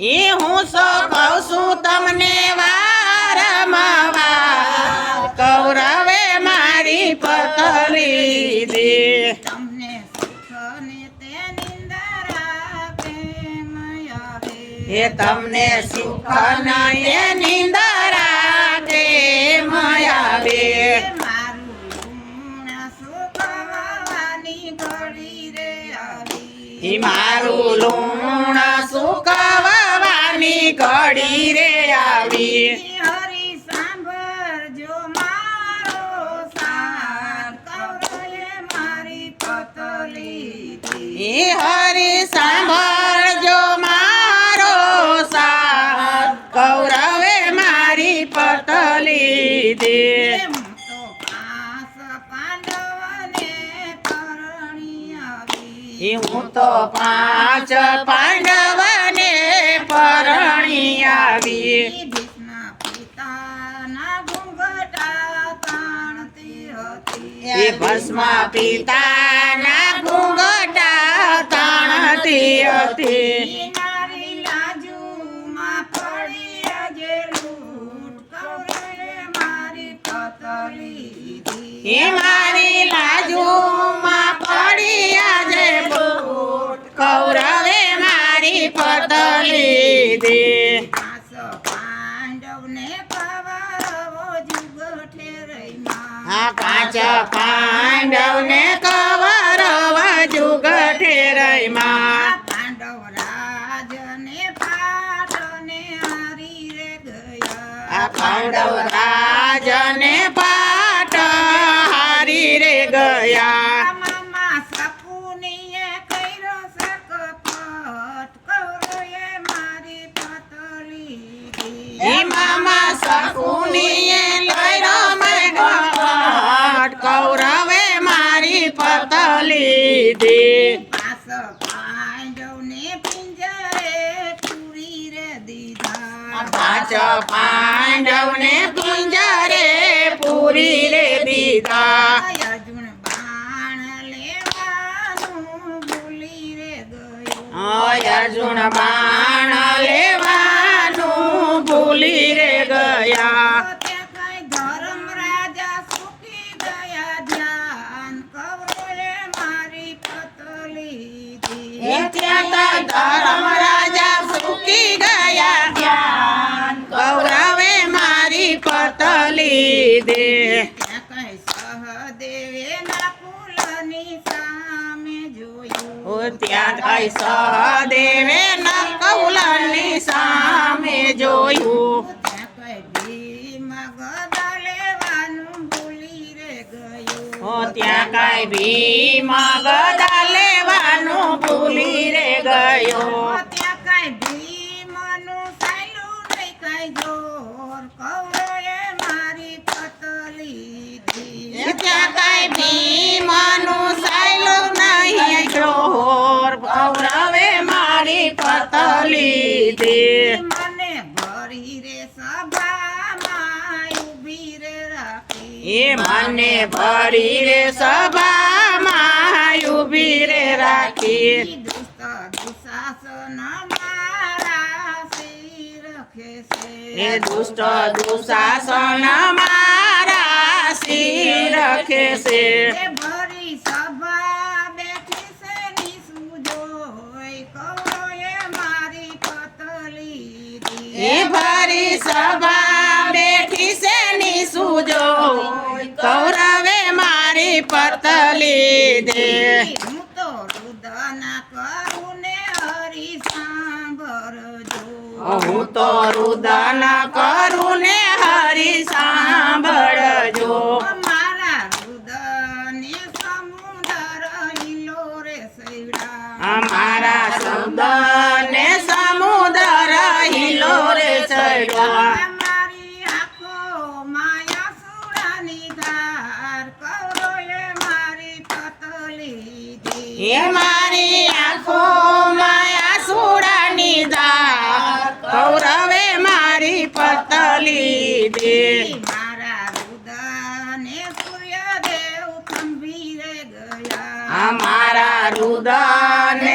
એ હું સો કહું છું તમને વાર કૌરવે મારી પતરી દે એ તમને સુખ નયે નિંદરા કે આવે. મારું લુણ સુખવાની સુકવવાની ઘડી રે આવી હરી સાંભળજો મારો સાર કૌરવે મારી પતલી દી. હરી સાંભળજો મારો સાથ કૌરવે મારી પતલી દે એમ તો પાંચ પાંડવને પરણી આવી. હું તો પાંચ પાંડવને હતી. એ ભસ્મ પિતાના ઘૂંઘટા તાણતી હતી. એ મારી લાજુમાં પડી આજે બૂટ કૌરવે મારી પતલી દે પાંચ પાંડવને કવરવ જુગ ઠેરઈમાં પાંડવ રાજને પાટને હરી રે ગયા. પાંડવ રાજને પાટ હારી રે ગયા મામા શકુનીએ કર્યો છે કપટ. કૌરવે મારી પતલી મામા સકુનીએ દીધા. પાંચ પાંડવને પિંજરે પૂરી રે દીધા અર્જુન બાણ લેવાનું ભૂલી રે ગયો. અર્જુન બાણ લેવાનું ભૂલી રે ગયા ત્યાં કઈ ધર્મ રાજા સુખી ગયા ધ્યાન કૌરવે મારી પતલી દી. એ ત્યાં તો રાજા સુકી ગયા. ધ્યાન કૌરવે મારી પતલી દે. ત્યાં કઈ સહદેવે સહદેવે નકુલની સામે જોયું. ત્યાં કઈ ભીમ ગદા ભૂલી રે ગયો ત્યાં કઈ ભીમનું સાયલું નહીં કઈ જોર. કૌરવે મારી પતલી દી. ત્યાં કઈ ભીમનું સાયલું નહીં જોર કૌરવે મારી પતલી દે મને ભરી રે સભામાં ઊભી રે રાખી. એ મને ભરી રે સભામાં ઊભી રે રાખી દુષ્ટ મારા શિર રખે છે. એ દુષ્ટ દુશાસન મારા સિર રખે છે ભરી સભા બેઠી છે નિસુજોય. કૌરવે મારી પતલી. ભરી સભા બેઠી છે ની સુજો કૌરવે મારી પતલી દે હું તો રુદના કરું ને હરી સાંભળજો. હું તો રુદન કરું ને હરી સાંભળજો. મારા રુદને સમુદર હિલો રે સૈડા. અમારા શબ્દ ને સમુદર હિલો રે સૈડા. મારી આંખો માયા સુરાની ધાર મારી પતલી મારી પતલી દે મારા રુદને સૂર્યદેવ થંભી ગયા. મારા રુદન